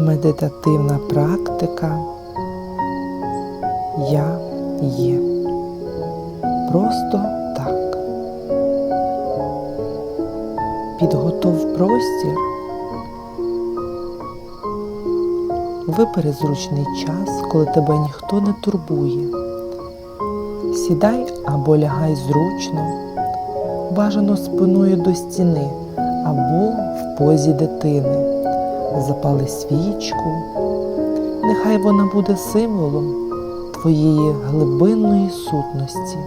Медитативна практика Я є. Просто так. Підготов простір. Вибери зручний час, коли тебе ніхто не турбує. Сідай або лягай зручно, бажано спиною до стіни або в позі дитини. Запали свічку, нехай вона буде символом твоєї глибинної сутності.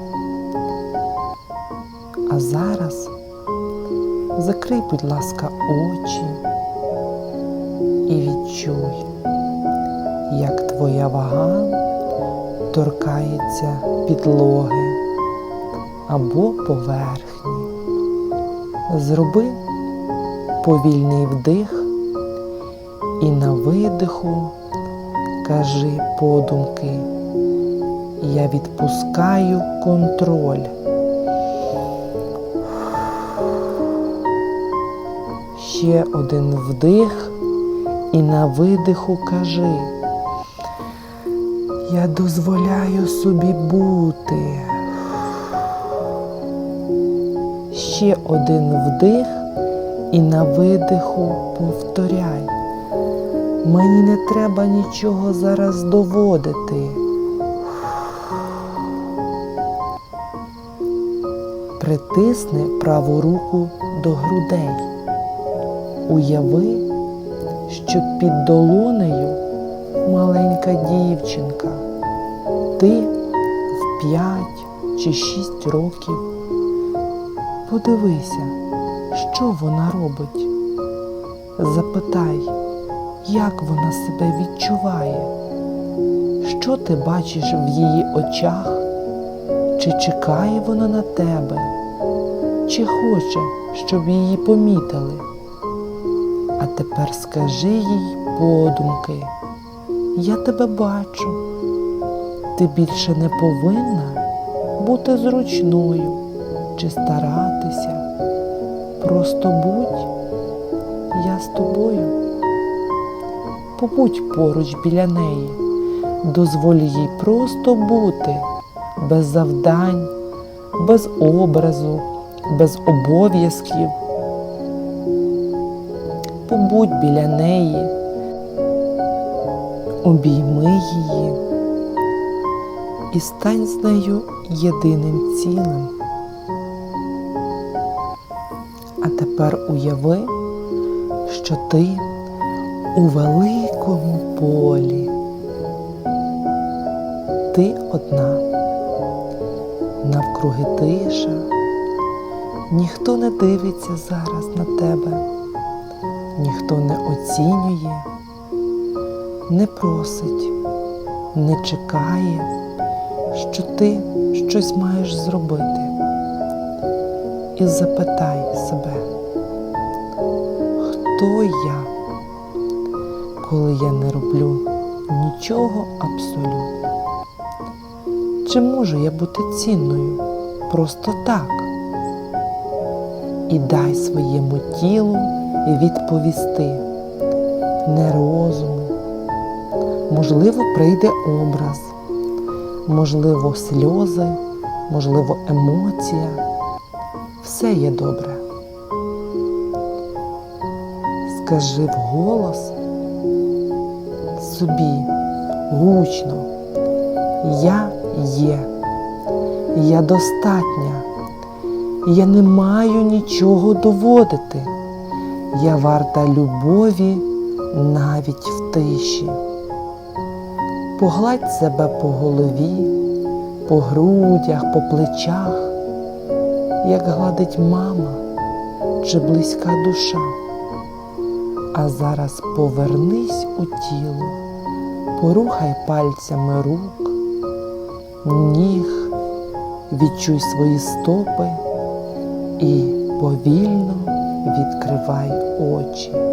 А зараз закрий, будь ласка, очі і відчуй, як твоя вага торкається підлоги або поверхні. Зроби повільний вдих і на видиху кажи подумки. Я відпускаю контроль. Ще один вдих і на видиху кажи. Я дозволяю собі бути. Ще один вдих і на видиху повторяй. Мені не треба нічого зараз доводити. Притисни праву руку до грудей. Уяви, що під долонею маленька дівчинка. Ти в п'ять чи шість років. Подивися, що вона робить. Запитай, як вона себе відчуває, що ти бачиш в її очах, чи чекає вона на тебе, чи хоче, щоб її помітили. А тепер скажи їй подумки, я тебе бачу. Ти більше не повинна бути зручною чи старатися. Просто будь я з тобою. Побудь поруч біля неї, дозволь їй просто бути без завдань, без образу, без обов'язків. Побудь біля неї, обійми її і стань з нею єдиним цілим. А тепер уяви, що ти у великому полі. Ти одна, навкруги тиша, ніхто не дивиться зараз на тебе, ніхто не оцінює, не просить, не чекає, що ти щось маєш зробити. І запитай себе, хто я, коли я не роблю нічого абсолютно? Чи можу я бути цінною просто так? І дай своєму тілу відповісти не розуму. Можливо, прийде образ, можливо, сльози, можливо, емоція. Все є добре. Скажи вголос собі. Гучно, я є, я достатня, я не маю нічого доводити, я варта любові навіть в тиші. Погладь себе по голові, по грудях, по плечах як гладить мама чи близька душа. А зараз повернись у тіло, порухай пальцями рук, ніг, відчуй свої стопи і повільно відкривай очі.